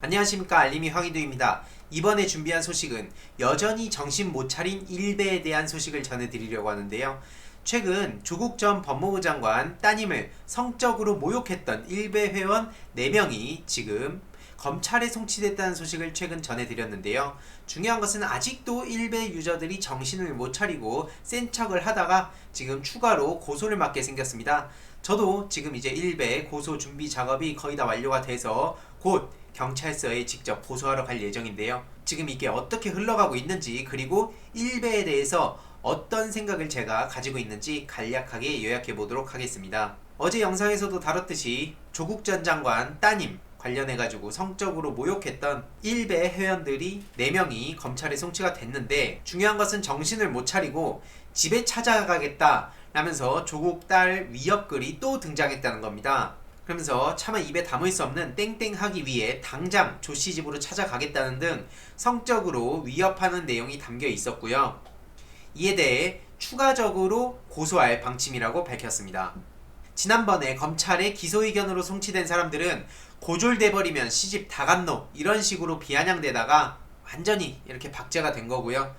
안녕하십니까 알림이 황희도입니다. 이번에 준비한 소식은 여전히 정신 못 차린 일베에 대한 소식을 전해드리려고 하는데요. 최근 조국 전 법무부 장관 따님을 성적으로 모욕했던 일베 회원 4명이 지금 검찰에 송치됐다는 소식을 최근 전해드렸는데요. 중요한 것은 아직도 일베 유저들이 정신을 못 차리고 센 척을 하다가 지금 추가로 고소를 맞게 생겼습니다. 저도 지금 이제 일베 고소 준비 작업이 거의 다 완료가 돼서 곧 경찰서에 직접 고소하러 갈 예정인데요. 지금 이게 어떻게 흘러가고 있는지 그리고 일베에 대해서 어떤 생각을 제가 가지고 있는지 간략하게 요약해 보도록 하겠습니다. 어제 영상에서도 다뤘듯이 조국 전 장관 따님 관련해 가지고 성적으로 모욕했던 일베 회원들이 4명이 검찰에 송치가 됐는데 중요한 것은 정신을 못 차리고 집에 찾아가겠다 라면서 조국 딸 위협글이 또 등장했다는 겁니다. 그러면서 차마 입에 담을 수 없는 땡땡 하기 위해 당장 조씨 집으로 찾아가겠다는 등 성적으로 위협하는 내용이 담겨 있었고요. 이에 대해 추가적으로 고소할 방침이라고 밝혔습니다. 지난번에 검찰의 기소 의견으로 송치된 사람들은 고졸돼 버리면 시집 다 갔노 이런 식으로 비아냥대다가 완전히 이렇게 박제가 된 거고요.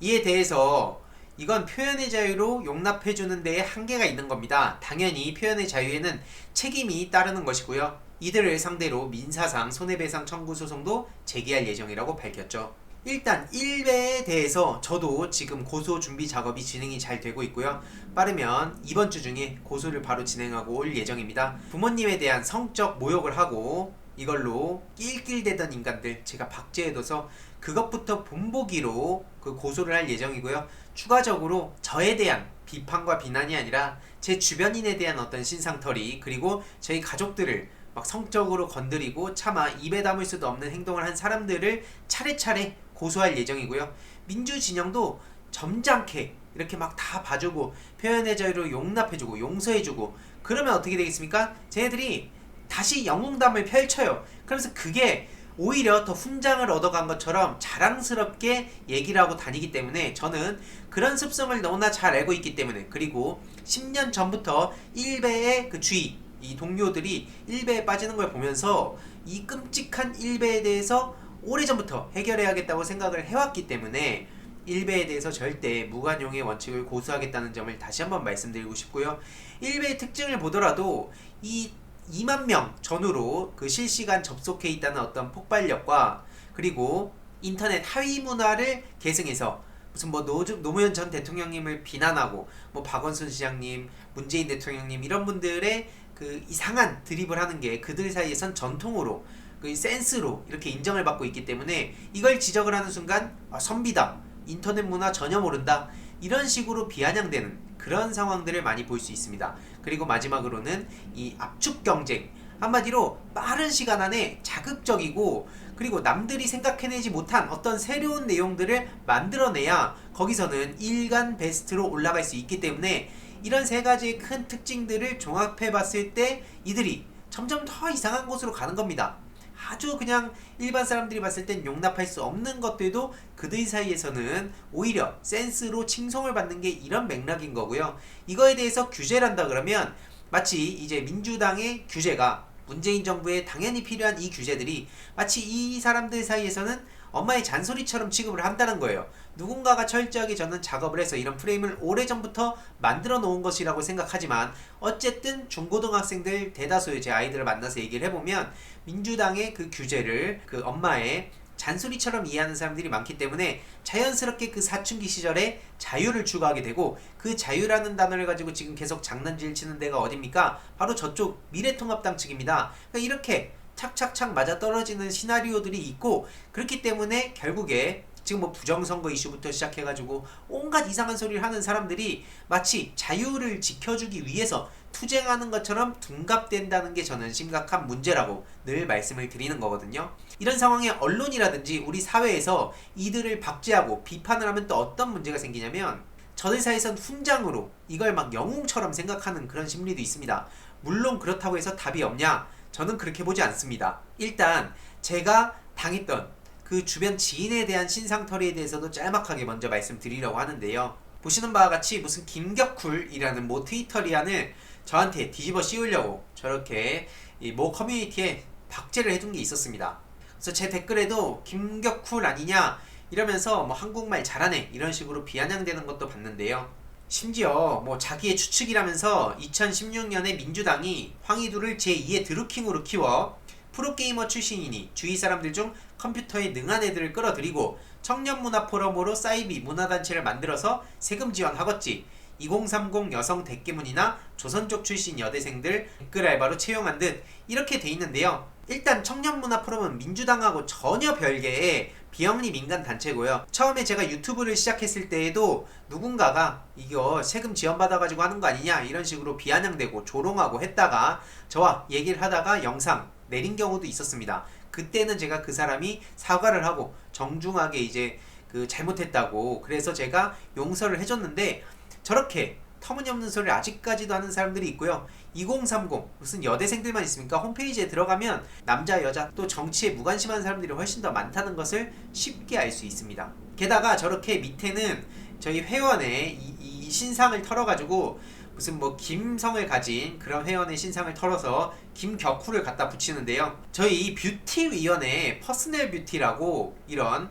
이에 대해서 이건 표현의 자유로 용납해주는 데에 한계가 있는 겁니다. 당연히 표현의 자유에는 책임이 따르는 것이고요. 이들을 상대로 민사상 손해배상 청구 소송도 제기할 예정이라고 밝혔죠. 일단 1배에 대해서 저도 지금 고소 준비 작업이 진행이 잘 되고 있고요. 빠르면 이번 주 중에 고소를 바로 진행하고 올 예정입니다. 부모님에 대한 성적 모욕을 하고 이걸로 낄낄대던 인간들 제가 박제해둬서 그것부터 본보기로 그 고소를 할 예정이고요. 추가적으로 저에 대한 비판과 비난이 아니라 제 주변인에 대한 어떤 신상털이 그리고 저희 가족들을 막 성적으로 건드리고 차마 입에 담을 수도 없는 행동을 한 사람들을 차례차례 고소할 예정이고요. 민주 진영도 점잖게 이렇게 막 다 봐주고 표현의 자유로 용납해주고 용서해주고 그러면 어떻게 되겠습니까? 쟤네들이 다시 영웅담을 펼쳐요. 그러면서 그게 오히려 더 훈장을 얻어간 것처럼 자랑스럽게 얘기를 하고 다니기 때문에 저는 그런 습성을 너무나 잘 알고 있기 때문에 그리고 10년 전부터 일베의 그 주의 이 동료들이 일베에 빠지는 걸 보면서 이 끔찍한 일베에 대해서 오래전부터 해결해야겠다고 생각을 해왔기 때문에 일베에 대해서 절대 무관용의 원칙을 고수하겠다는 점을 다시 한번 말씀드리고 싶고요. 일베의 특징을 보더라도 이 2만 명 전후로 그 실시간 접속해 있다는 어떤 폭발력과 그리고 인터넷 하위 문화를 계승해서 무슨 뭐 노, 노무현 전 대통령님을 비난하고 뭐 박원순 시장님, 문재인 대통령님 이런 분들의 그 이상한 드립을 하는 게 그들 사이에선 전통으로 그 센스로 이렇게 인정을 받고 있기 때문에 이걸 지적을 하는 순간 아, 선비다 인터넷 문화 전혀 모른다 이런 식으로 비아냥되는 그런 상황들을 많이 볼 수 있습니다. 그리고 마지막으로는 이 압축 경쟁 한마디로 빠른 시간 안에 자극적이고 그리고 남들이 생각해내지 못한 어떤 새로운 내용들을 만들어내야 거기서는 일간 베스트로 올라갈 수 있기 때문에 이런 세 가지의 큰 특징들을 종합해 봤을 때 이들이 점점 더 이상한 곳으로 가는 겁니다. 아주 그냥 일반 사람들이 봤을 땐 용납할 수 없는 것들도 그들 사이에서는 오히려 센스로 칭송을 받는 게 이런 맥락인 거고요. 이거에 대해서 규제를 한다 그러면 마치 이제 민주당의 규제가 문재인 정부에 당연히 필요한 이 규제들이 마치 이 사람들 사이에서는 엄마의 잔소리처럼 취급을 한다는 거예요. 누군가가 철저하게 저는 작업을 해서 이런 프레임을 오래전부터 만들어 놓은 것이라고 생각하지만 어쨌든 중고등학생들 대다수의 제 아이들을 만나서 얘기를 해보면 민주당의 그 규제를 그 엄마의 잔소리처럼 이해하는 사람들이 많기 때문에 자연스럽게 그 사춘기 시절에 자유를 추구하게 되고 그 자유라는 단어를 가지고 지금 계속 장난질 치는 데가 어딥니까? 바로 저쪽 미래통합당 측입니다. 그러니까 이렇게 착착착 맞아 떨어지는 시나리오들이 있고 그렇기 때문에 결국에 지금 뭐 부정선거 이슈부터 시작해가지고 온갖 이상한 소리를 하는 사람들이 마치 자유를 지켜주기 위해서 투쟁하는 것처럼 둔갑된다는 게 저는 심각한 문제라고 늘 말씀을 드리는 거거든요. 이런 상황에 언론이라든지 우리 사회에서 이들을 박제하고 비판을 하면 또 어떤 문제가 생기냐면 저들 사이에선 훈장으로 이걸 막 영웅처럼 생각하는 그런 심리도 있습니다. 물론 그렇다고 해서 답이 없냐? 저는 그렇게 보지 않습니다. 일단 제가 당했던 그 주변 지인에 대한 신상털이에 대해서도 짤막하게 먼저 말씀드리려고 하는데요. 보시는 바와 같이 무슨 김격쿨이라는 모 트위터리안을 저한테 뒤집어 씌우려고 저렇게 이모 커뮤니티에 박제를 해둔 게 있었습니다. 그래서 제 댓글에도 김격쿨 아니냐 이러면서 뭐 한국말 잘하네 이런 식으로 비아냥대는 것도 봤는데요. 심지어 뭐 자기의 추측이라면서 2016년에 민주당이 황희두를 제2의 드루킹으로 키워 프로게이머 출신이니 주위 사람들 중 컴퓨터에 능한 애들을 끌어들이고 청년문화 포럼으로 사이비 문화단체를 만들어서 세금 지원하겠지 2030 여성 대깨문이나 조선족 출신 여대생들 댓글 알바로 채용한 듯 이렇게 돼 있는데요. 일단 청년문화 포럼은 민주당하고 전혀 별개의 비영리 민간 단체고요. 처음에 제가 유튜브를 시작했을 때에도 누군가가 이거 세금 지원받아가지고 하는 거 아니냐 이런 식으로 비아냥대고 조롱하고 했다가 저와 얘기를 하다가 영상 내린 경우도 있었습니다. 그때는 제가 그 사람이 사과를 하고 정중하게 이제 그 잘못했다고 그래서 제가 용서를 해줬는데 저렇게 터무니없는 소리를 아직까지도 하는 사람들이 있고요. 2030 무슨 여대생들만 있습니까? 홈페이지에 들어가면 남자 여자 또 정치에 무관심한 사람들이 훨씬 더 많다는 것을 쉽게 알 수 있습니다. 게다가 저렇게 밑에는 저희 회원의 이, 이 신상을 털어가지고 무슨 뭐 김성을 가진 그런 회원의 신상을 털어서 김격후를 갖다 붙이는데요. 저희 뷰티위원회 퍼스널 뷰티라고 이런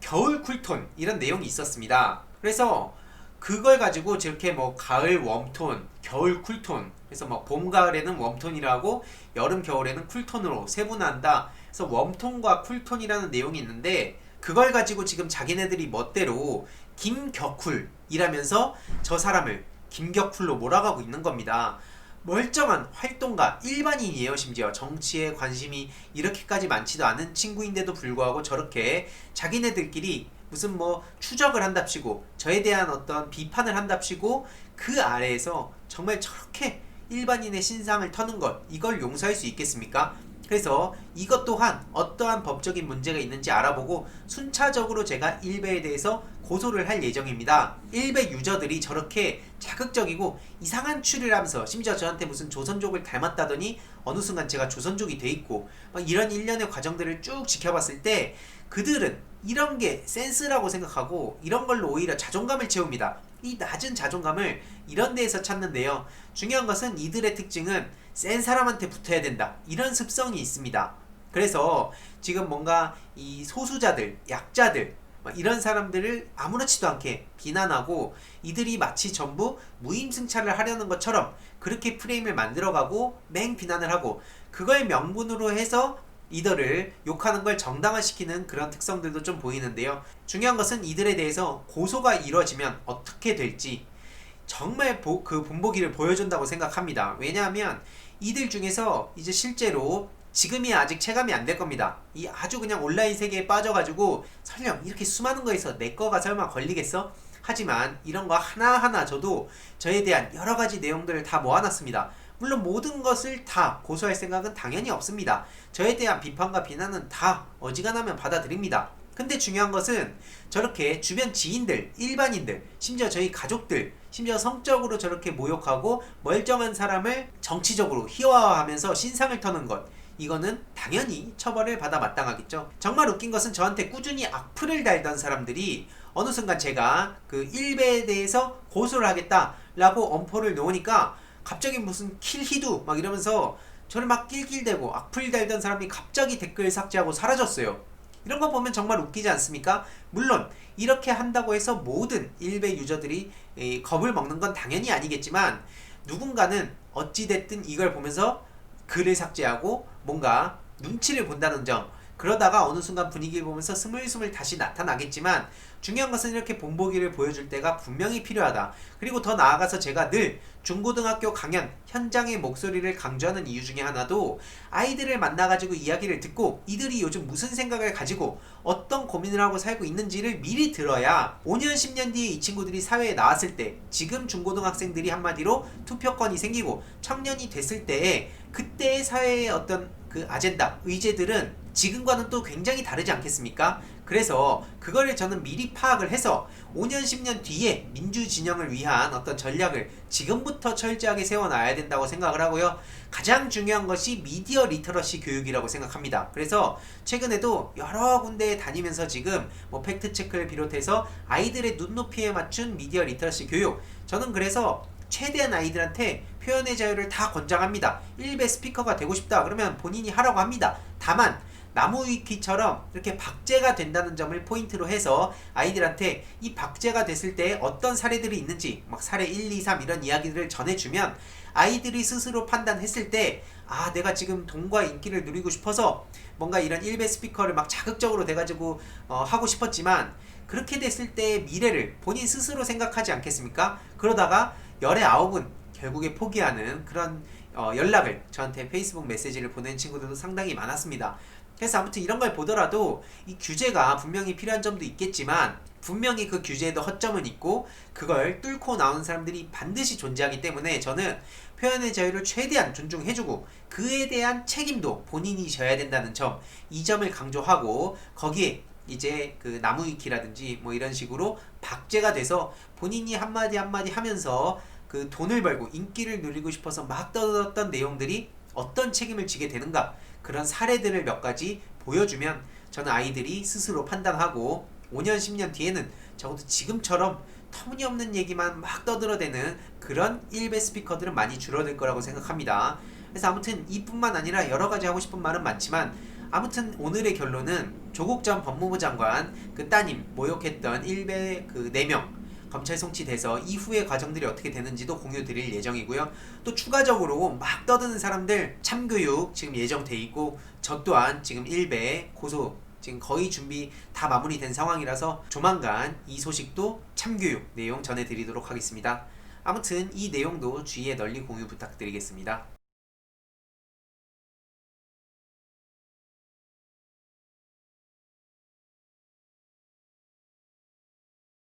겨울 쿨톤 이런 내용이 있었습니다. 그래서 그걸 가지고 저렇게 뭐 가을 웜톤, 겨울 쿨톤, 그래서 뭐봄 가을에는 웜톤이라고 여름 겨울에는 쿨톤으로 세분화한다. 그래서 웜톤과 쿨톤이라는 내용이 있는데 그걸 가지고 지금 자기네들이 멋대로 김격쿨이라면서 저 사람을 김격쿨로 몰아가고 있는 겁니다. 멀쩡한 활동가 일반인이에요 심지어 정치에 관심이 이렇게까지 많지도 않은 친구인데도 불구하고 저렇게 자기네들끼리 무슨 뭐 추적을 한답시고 저에 대한 어떤 비판을 한답시고 그 아래에서 정말 저렇게 일반인의 신상을 터는 것 이걸 용서할 수 있겠습니까? 그래서 이것 또한 어떠한 법적인 문제가 있는지 알아보고 순차적으로 제가 일베에 대해서 고소를 할 예정입니다. 일베 유저들이 저렇게 자극적이고 이상한 추리를 하면서 심지어 저한테 무슨 조선족을 닮았다더니 어느 순간 제가 조선족이 돼 있고 막 이런 일련의 과정들을 쭉 지켜봤을 때 그들은 이런 게 센스라고 생각하고 이런 걸로 오히려 자존감을 채웁니다. 이 낮은 자존감을 이런 데에서 찾는데요. 중요한 것은 이들의 특징은 센 사람한테 붙어야 된다. 이런 습성이 있습니다. 그래서 지금 뭔가 이 소수자들, 약자들, 막 이런 사람들을 아무렇지도 않게 비난하고 이들이 마치 전부 무임승차를 하려는 것처럼 그렇게 프레임을 만들어가고 맹 비난을 하고 그걸 명분으로 해서 이들을 욕하는 걸 정당화시키는 그런 특성들도 좀 보이는데요. 중요한 것은 이들에 대해서 고소가 이루어지면 어떻게 될지 정말 보, 그 본보기를 보여준다고 생각합니다. 왜냐하면 이들 중에서 이제 실제로 지금이 아직 체감이 안 될 겁니다. 이 아주 그냥 온라인 세계에 빠져가지고 설령 이렇게 수많은 거에서 내 거가 설마 걸리겠어? 하지만 이런 거 하나하나 저도 저에 대한 여러 가지 내용들을 다 모아놨습니다. 물론 모든 것을 다 고소할 생각은 당연히 없습니다. 저에 대한 비판과 비난은 다 어지간하면 받아들입니다. 근데 중요한 것은 저렇게 주변 지인들, 일반인들, 심지어 저희 가족들, 심지어 성적으로 저렇게 모욕하고 멀쩡한 사람을 정치적으로 희화화하면서 신상을 터는 것. 이거는 당연히 처벌을 받아 마땅하겠죠. 정말 웃긴 것은 저한테 꾸준히 악플을 달던 사람들이 어느 순간 제가 그 일베에 대해서 고소를 하겠다라고 엄포를 놓으니까 갑자기 무슨 킬히두 막 이러면서 저를 막 낄낄대고 악플 달던 사람이 갑자기 댓글 삭제하고 사라졌어요. 이런 거 보면 정말 웃기지 않습니까? 물론 이렇게 한다고 해서 모든 일베 유저들이 겁을 먹는 건 당연히 아니겠지만 누군가는 어찌됐든 이걸 보면서 글을 삭제하고 뭔가 눈치를 본다는 점 그러다가 어느 순간 분위기를 보면서 스물스물 다시 나타나겠지만 중요한 것은 이렇게 본보기를 보여줄 때가 분명히 필요하다. 그리고 더 나아가서 제가 늘 중고등학교 강연 현장의 목소리를 강조하는 이유 중에 하나도 아이들을 만나가지고 이야기를 듣고 이들이 요즘 무슨 생각을 가지고 어떤 고민을 하고 살고 있는지를 미리 들어야 5년 10년 뒤에 이 친구들이 사회에 나왔을 때 지금 중고등학생들이 한마디로 투표권이 생기고 청년이 됐을 때에 그때의 사회의 어떤 그 아젠다, 의제들은 지금과는 또 굉장히 다르지 않겠습니까? 그래서 그거를 저는 미리 파악을 해서 5년, 10년 뒤에 민주 진영을 위한 어떤 전략을 지금부터 철저하게 세워놔야 된다고 생각을 하고요. 가장 중요한 것이 미디어 리터러시 교육이라고 생각합니다. 그래서 최근에도 여러 군데에 다니면서 지금 뭐 팩트 체크를 비롯해서 아이들의 눈높이에 맞춘 미디어 리터러시 교육 저는 그래서 최대한 아이들한테 표현의 자유를 다 권장합니다. 1배 스피커가 되고 싶다. 그러면 본인이 하라고 합니다. 다만 나무 위키처럼 이렇게 박제가 된다는 점을 포인트로 해서 아이들한테 이 박제가 됐을 때 어떤 사례들이 있는지 막 사례 1, 2, 3 이런 이야기들을 전해주면 아이들이 스스로 판단했을 때 아 내가 지금 돈과 인기를 누리고 싶어서 뭔가 이런 일베 스피커를 막 자극적으로 돼가지고 어, 하고 싶었지만 그렇게 됐을 때 미래를 본인 스스로 생각하지 않겠습니까? 그러다가 열의 아홉은 결국에 포기하는 그런 어, 연락을 저한테 페이스북 메시지를 보낸 친구들도 상당히 많았습니다. 그래서 아무튼 이런 걸 보더라도 이 규제가 분명히 필요한 점도 있겠지만 분명히 그 규제에도 허점은 있고 그걸 뚫고 나온 사람들이 반드시 존재하기 때문에 저는 표현의 자유를 최대한 존중해주고 그에 대한 책임도 본인이 져야 된다는 점 이 점을 강조하고 거기에 이제 그 나무 위키라든지 뭐 이런 식으로 박제가 돼서 본인이 한마디 한마디 하면서 그 돈을 벌고 인기를 누리고 싶어서 막 떠들었던 내용들이 어떤 책임을 지게 되는가 그런 사례들을 몇 가지 보여주면 저는 아이들이 스스로 판단하고 5년 10년 뒤에는 적어도 지금처럼 터무니없는 얘기만 막 떠들어대는 그런 일베 스피커들은 많이 줄어들 거라고 생각합니다. 그래서 아무튼 이뿐만 아니라 여러 가지 하고 싶은 말은 많지만 아무튼 오늘의 결론은 조국 전 법무부 장관 그 따님 모욕했던 일베 그 4명 검찰 송치돼서 이후의 과정들이 어떻게 되는지도 공유 드릴 예정이고요. 또 추가적으로 막 떠드는 사람들 참교육 지금 예정돼 있고 저 또한 지금 일베 고소 지금 거의 준비 다 마무리된 상황이라서 조만간 이 소식도 참교육 내용 전해드리도록 하겠습니다. 아무튼 이 내용도 주위에 널리 공유 부탁드리겠습니다.